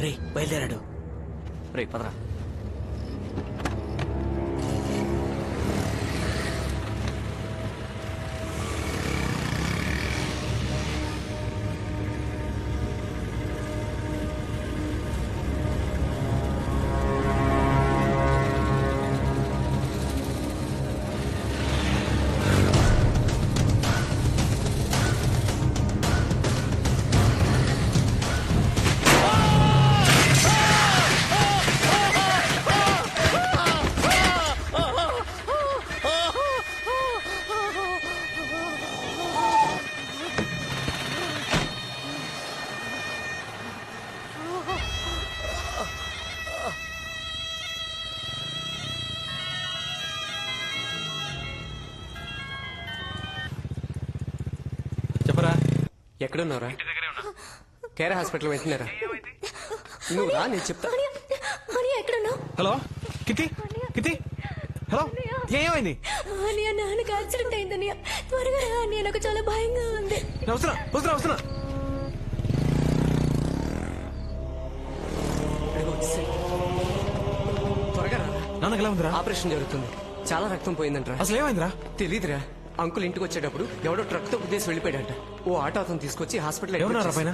రే బయలుదేరాడు. రే పదరా. ఎక్కడున్నారా care hospital వెళ్తున్నారా? నువ్వు రా నేను చెప్తా. హలో? కితి? కితి? హలో? ఏమైంది? అని నాన్నకి యాక్సిడెంట్ అయిందని త్వరగా రా అని నాకు చాలా భయంగా ఉంది. నేను వస్తున్నా వస్తున్నా వస్తున్నా. త్వరగా రా. నాన్నకి ఎలా ఉందిరా? ఆపరేషన్ జరుగుతుంది. చాలా రక్తం పోయిందంటరా. అసలు ఏమైందిరా? తెలీదురా. అంకుల్ ఇంటికి వచ్చేటప్పుడు ఎవడో ట్రక్తో ఉద్దేశం వెళ్ళిపోయాడంట. ఓ ఆటో అతను తీసుకొచ్చి హాస్పిటల్ ఎవరున్నారా పైన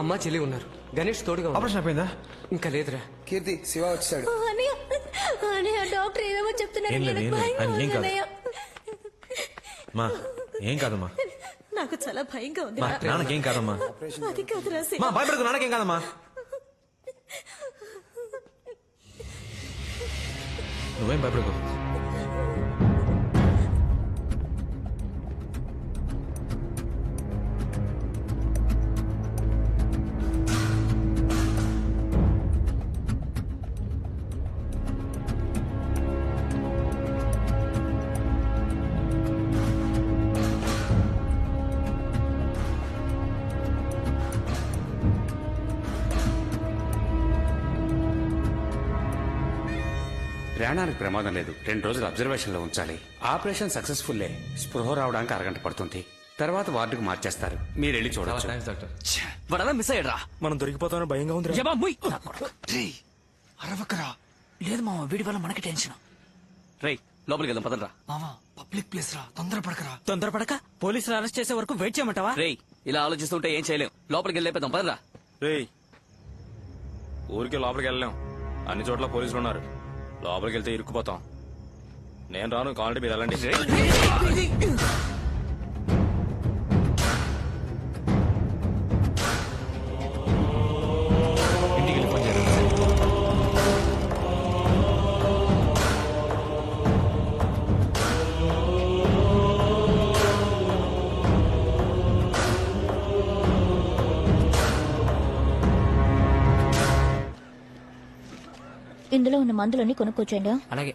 అమ్మ చెల్లి ఉన్నారు గణేష్ తోడుగా ఉన్నాడు. ఆపరేషన్ అయిపోయిందా ఇంకా లేదురా కీర్తి శివ వచ్చాడు డాక్టర్ ఏదేమో చెప్తున్నాడు ఏం లేదు, నాకు ఏం లేదు. భయంగా ఆయన ఏం ఉంది కాదు. అన్నయ్య. మా ఏం కాదమ్మా నాకు చాలా భయంగా ఉంది మా. నాన్నకేం కాదమ్మా అది కాదురా శివ. మా భయపడకు నాన్నకేం కాదమ్మా నువ్వేం భయపడకు ప్రాణానికి ప్రమాదం లేదు. రెండు రోజులు అబ్జర్వేషన్లో ఉంచాలి. ఆపరేషన్ సక్సెస్ఫుల్లే. స్పృహ రావడానికి అరగంట పడుతుంది. తర్వాత వార్డుకు మార్చేస్తారు. మీరు వెళ్ళి వాడలా మిస్ అయ్యాడ్రా? మనం దొరికిపోతామని భయంగా ఉంది అరవకరా. లేదు మామ వీడి వల్ల మనకి టెన్షన్. రేయ్ లోపలికి వెళ్దాం పదండ్రా. మామా పబ్లిక్ ప్లేస్ రా తొందరపడకరా. తొందరపడక? పోలీసులు అరెస్ట్ చేసే వరకు వెయిట్ చేయమంటావా? రేయ్ ఇలా ఆలోచిస్తుంటే ఏం చేయలేం. లోపలికి వెళ్ళేపోదాం పదరా రేయ్ ఊరికి లోపలికి వెళ్ళలేం. అన్ని చోట్ల పోలీసులు ఉన్నారు లోపలికి వెళ్తే ఇరుక్కుపోతాం. నేను రాను కావాలంటే మీరు వెళ్ళండి. ఇందులో ఉన్న మందులన్నీ కొనుక్కొచ్చండి అలాగే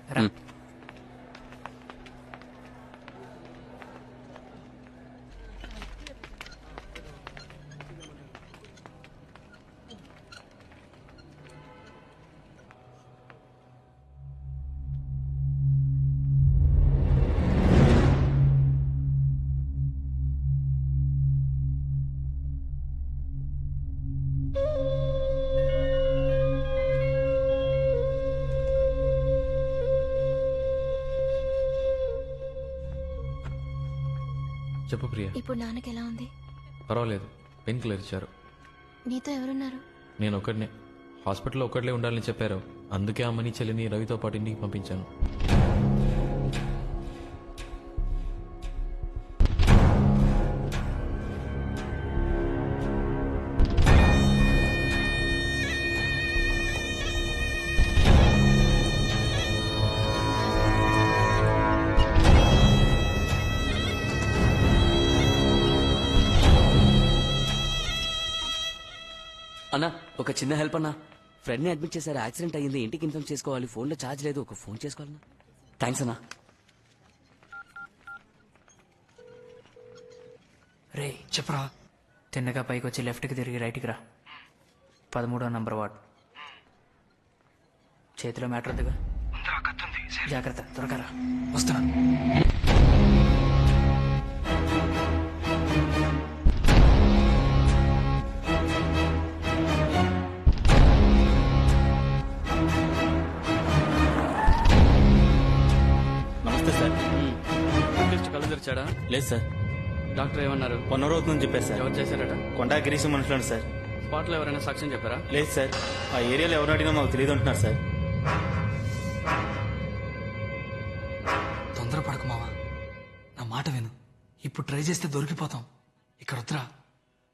చెప్పు ప్రియా. ఇప్పుడు నాన్నకి ఎలా ఉంది? పర్వాలేదు. పెయిన్ కిల్లర్ ఇచ్చారు. నీతో ఎవరున్నారు? నేను ఒక్కడినే హాస్పిటల్లో ఒక్కట్లే ఉండాలని చెప్పారు. అందుకే అమ్మని చెల్లిని రవితో పాటు ఇంటికి పంపించాను. ఒక చిన్న హెల్ప్ అన్నా. ఫ్రెండ్ని అడ్మిట్ చేశారు యాక్సిడెంట్ అయ్యింది ఇంటికి ఇన్ఫార్మ్ చేసుకోవాలి ఫోన్లో ఛార్జ్ లేదు ఒక ఫోన్ చేసుకోవాలన్నా. థ్యాంక్స్ అన్నా. రే చెప్పరా? తిన్నగా పైకి వచ్చి లెఫ్ట్కి తిరిగి రైట్కి రా. పదమూడో నంబర్ వార్డ్. చేతిలో మ్యాటర్ ఉందిగా? జాగ్రత్త త్వరగా రా. వస్తున్నా. లేదు సార్. డాక్టర్ ఏమన్నారు? వన్ అవర్ అవుతుందని చెప్పారు సార్. ఎవరు చేశారట? కొండా గిరీశం మనుషులు సార్. స్పాట్లో ఎవరైనా సాక్ష్యం చెప్పారా? లేదు సార్. ఆ ఏరియాలో ఎవరు అడిగినా మాకు తెలియదు అంటున్నారు సార్. తొందరపడకు మావా. నా మాట విను. ఇప్పుడు ట్రై చేస్తే దొరికిపోతాం. ఇక్కడ వద్దురా.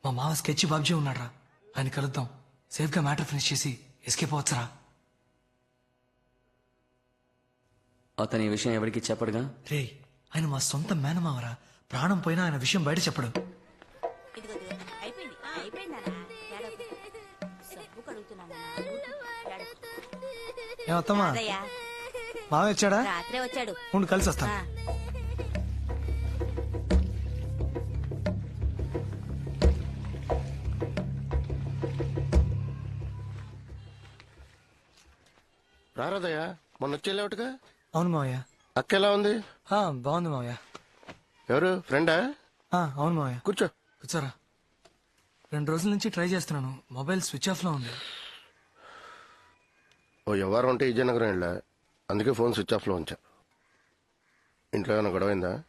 మా మావ స్కెచ్ బాబ్జీ ఉన్నాడ్రా. ఆయన కలుద్దాం. సేఫ్గా మ్యాటర్ ఫినిష్ చేసి ఎస్కేప్ అవచ్చురా అతని ఈ విషయం ఎవరికి చెప్పడుగా? రే ఆయన మా సొంత మేనమావరా. ప్రాణం పోయినా ఆయన విషయం బయట చెప్పడు. ఏమత్తమ్మా వచ్చాడా? రాత్రే వచ్చాడు. ఉండి కలిసి వస్తాను. ఆ, రారాదయ్యా మొన్న వచ్చేలేవుగా అవును మావయ్య. అక్క ఎలా ఉంది? ఆ, బాగుంది మావయ్య. ఎవరు? ఫ్రెండా? ఆ, అవును మావయ్య. కూర్చో. కూర్చోరా. రెండు రోజుల నుంచి ట్రై చేస్తున్నాను. మొబైల్ స్విచ్ ఆఫ్లో ఉంది. ఓ ఎవరు ఉంటే విజయనగరం వెళ్ళా. అందుకే ఫోన్ స్విచ్ ఆఫ్లో ఉంచా. ఇంట్లో ఏమైనా గొడవైందా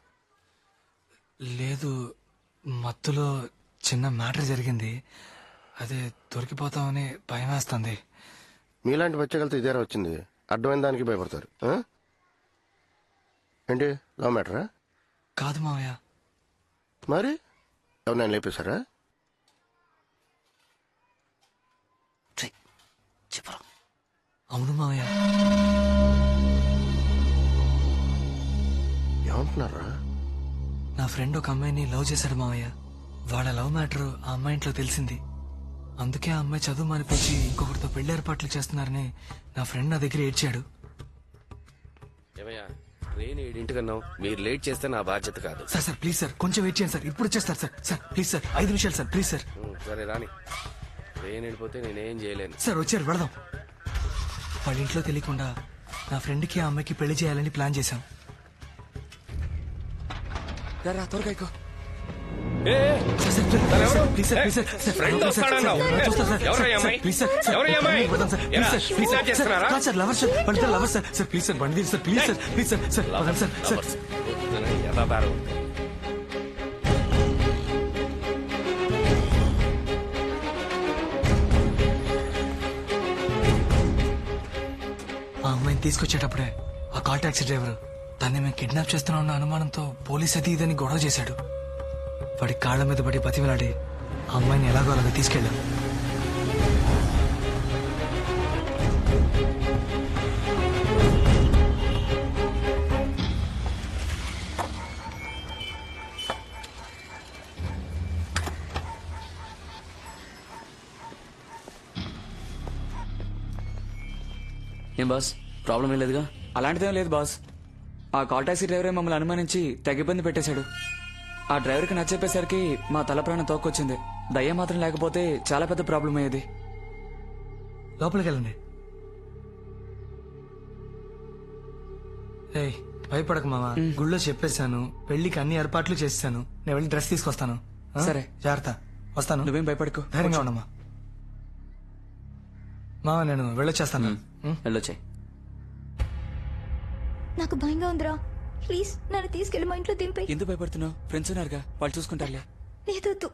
లేదు. మత్తులో చిన్న మ్యాటర్ జరిగింది. అదే దొరికిపోతామని భయం వేస్తుంది. మీలాంటి బచ్చగలతో ఇదేరా వచ్చింది. అడ్డమైన దానికి భయపడతారు. ఆ? ఏంటి? లవ్ మ్యాటరా? కాదు మావయ్య. మరి? ఎవరినైనా లేపేశారా? చెప్పరా. అవును మావయ్య. ఏమంటున్నారా? నా ఫ్రెండ్ ఒక అమ్మాయిని లవ్ చేశాడు మావయ్య. వాళ్ళ లవ్ మ్యాటర్ ఆ అమ్మాయి ఇంట్లో తెలిసింది. అందుకే ఆ అమ్మాయి చదువు మానిపించి ఇంకొకరితో పెళ్ళి ఏర్పాట్లు చేస్తున్నారని నా ఫ్రెండ్ నా దగ్గర ఏడ్చాడు. ట్రైన్ ఏడింటికన్నావు మీరు లేట్ చేస్తే నా బాధ్యత కాదు. సార్ సార్ ప్లీజ్ సార్ కొంచెం వెయిట్ చేయండి సార్. ఇప్పుడు వచ్చేస్తారు సార్ సార్ ప్లీజ్ సార్ ఐదు నిమిషాలు సార్ ప్లీజ్ సార్. సరే రాని. ట్రైన్ వెళ్ళిపోతే నేనేం చేయలేను. సార్ వచ్చారు వెళదాం. వాళ్ళ ఇంట్లో తెలియకుండా నా ఫ్రెండ్కి ఆ అమ్మాయికి పెళ్ళి చేయాలని ప్లాన్ చేశాం. రా త్వరగా ఎక్కువ అమ్మాయిని తీసుకొచ్చేటప్పుడే ఆ కాల్ టాక్సీ డ్రైవర్ దాన్ని మేము కిడ్నాప్ చేస్తున్నాం అన్న అనుమానంతో పోలీస్ అది ఇదని గొడవ చేశాడు. వాడి కాళ్ళ మీద పడి బతిమలాడి ఆ అమ్మాయిని ఎలాగో అలాగ తీసుకెళ్ళాం. ఏం బాస్? ప్రాబ్లం ఏం లేదుగా? అలాంటిదేం లేదు బాస్. ఆ కాల్ టాక్సీ డ్రైవరే మమ్మల్ని అనుమానించి తెగ ఇబ్బంది పెట్టేశాడు. ఆ డ్రైవర్కి నచ్చెప్పేసరికి మా తల ప్రాణం తోక్కొచ్చింది. దయ్యం మాత్రం లేకపోతే చాలా పెద్ద ప్రాబ్లం అయ్యేది. లోపలికి వెళ్ళండి భయపడక మావా. గుళ్ళో చెప్పేశాను. పెళ్ళికి అన్ని ఏర్పాట్లు చేశాను నేను వెళ్ళి డ్రెస్ తీసుకొస్తాను. ఆ? సరే. జాగ్రత్త. వస్తాను. నువ్వేం భయపడకు. ధైర్యంగా ఉండమ్మా. మావా నేను వెళ్ళొచ్చేస్తాను? వెళ్ళొచ్చాయి. నాకు భయంగా ఉందిరా. ప్లీజ్ నన్ను తీసుకెళ్ళి మా ఇంట్లో దింపే ఎందుకు భయపడుతున్నావు? ఫ్రెండ్స్ ఉన్నారుగా వాళ్ళు చూసుకుంటారులే. లేదొద్దు.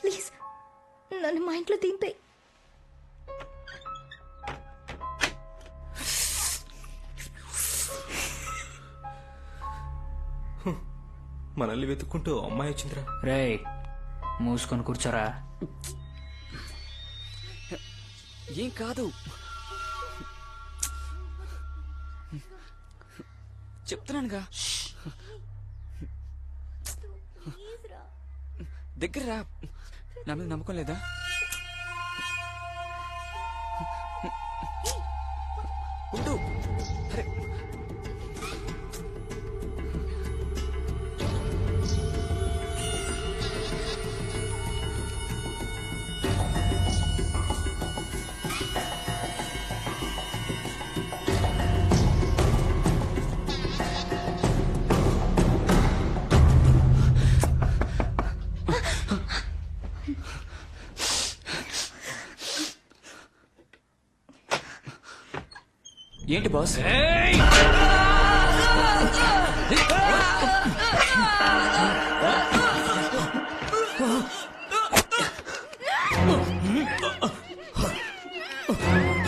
ప్లీజ్ నన్ను మా ఇంట్లో దింపే మనల్ని వెతుక్కుంటూ అమ్మాయి వచ్చిందిరా. రేయ్ మూసుకొని కూర్చోరా. ఏం కాదు. చెప్తున్నానుగా. దగ్గర రా. నా మీద నమ్మకం లేదా? ఏంటి బాస్ Oh!